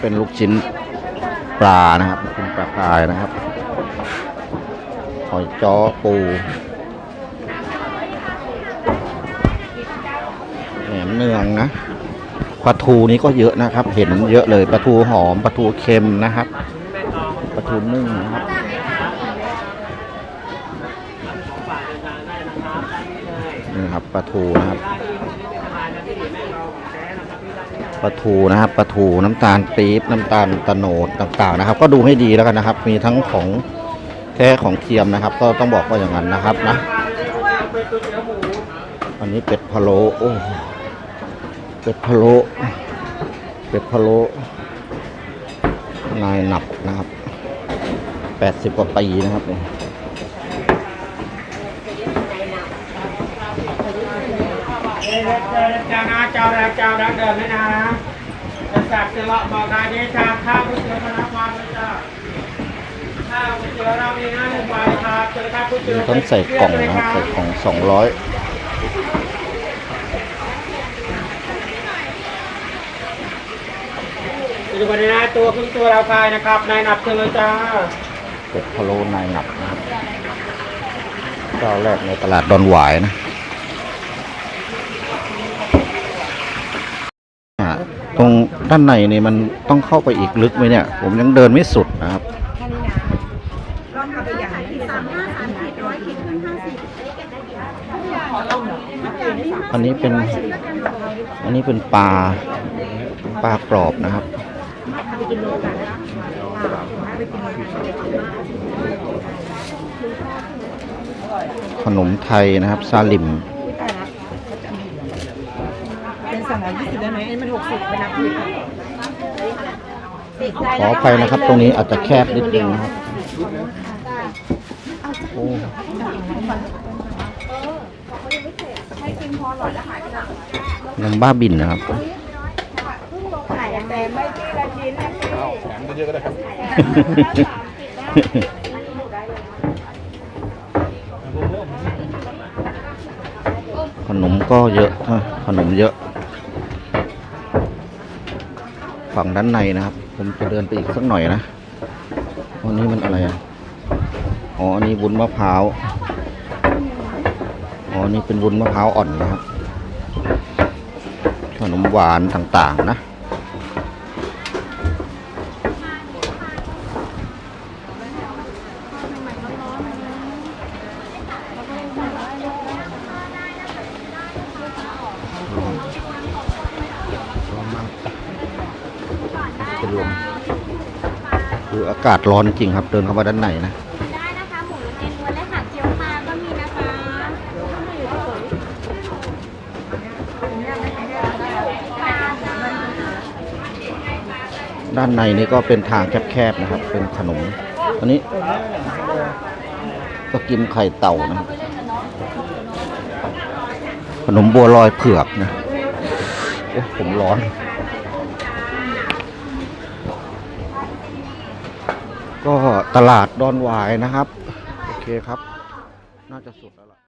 เป็นลูกชิ้นปลานะครับลูกชิ้นปลากรายนะครับหอยจ้อปูแหนมเนืองนะปลาทูนี้ก็เยอะนะครับ เห็นเยอะเลยปลาทูหอมปลาทูเค็มนะครับปลาทูนึ่งนะครับนี่ครับปลาทูนะครับ ปลาทูนะครับปลาทูน้ำตาลปี๊บน้ำตาลตะโนดต่างๆนะครับ ก็ดูให้ดีแล้วกันนะครับ มีทั้งของแท้ของเทียมนะครับ ก็ต้องบอกว่าอย่างนั้นนะครับนะอันนี้เป็ดพะโล้โอ้เป็ดพะโล้เป็ดพะโล้นายหนับนะครับแปดสิบกว่าปีนะครับเนี่ย เจ้านะเจ้าแล้วเจ้าดังเดิมให้นะจะสักจะเลาะบอกได้ดีชาข้าวก๋วยเตี๋ยวมารับวางเลยจ้าข้าวก๋วยเตี๋ยวเรามีนะหนึ่งใบครับเจอข้าวก๋วยเตี๋ยวมีทั้งใส่กล่องนะใส่กล่องสองร้อยดูกันนะตัวครึ่งตัวเราคายนะครับนายหนับเชิญเลยจ้าเป็ดพะโล้นายหนับนะครับเจ้าแรกในตลาดดอนหวายนะอ่า ตรงด้านในนี่มันต้องเข้าไปอีกลึกไหมเนี่ย ผมยังเดินไม่สุดนะครับอันนี้เป็นอันนี้เป็นปลาปลากรอบนะครับขนมไทยนะครับซาลิม เป็นสั่งละ ยี่สิบได้ไหมอันนี้มันหกสิบเป็นนับผิดขออภัยนะครับ ตรงนี้อาจจะแคบนิดนึงนะครับโอ้นมบ้าบินนะครับขนมก็เยอะนะขนมเยอะ ฝั่งด้านในนะครับ ผมจะเดินไปอีกสักหน่อยนะวันนี้มันอะไรอะอ๋ออันนี้วุ้นมะพร้าวอ๋ออันนี่เป็นวุ้นมะพร้าวอ่อนนะครับขนมหวานต่างๆนะ เป็นลมคืออากาศร้อนจริงครับ เดินเข้ามาด้านในนะได้นะคะหมูเอ็นวันและหักเจียวมาก็มีนะคะด้านในนี่ก็เป็นทางแคบๆนะครับ เป็นขนม อันนี้ ก็กินไข่เต่านะครับขนมบัวลอยเผือกนะ โอ้ผมร้อน ก็ตลาดดอนหวายนะครับ โอเคครับ น่าจะสุดแล้วล่ะ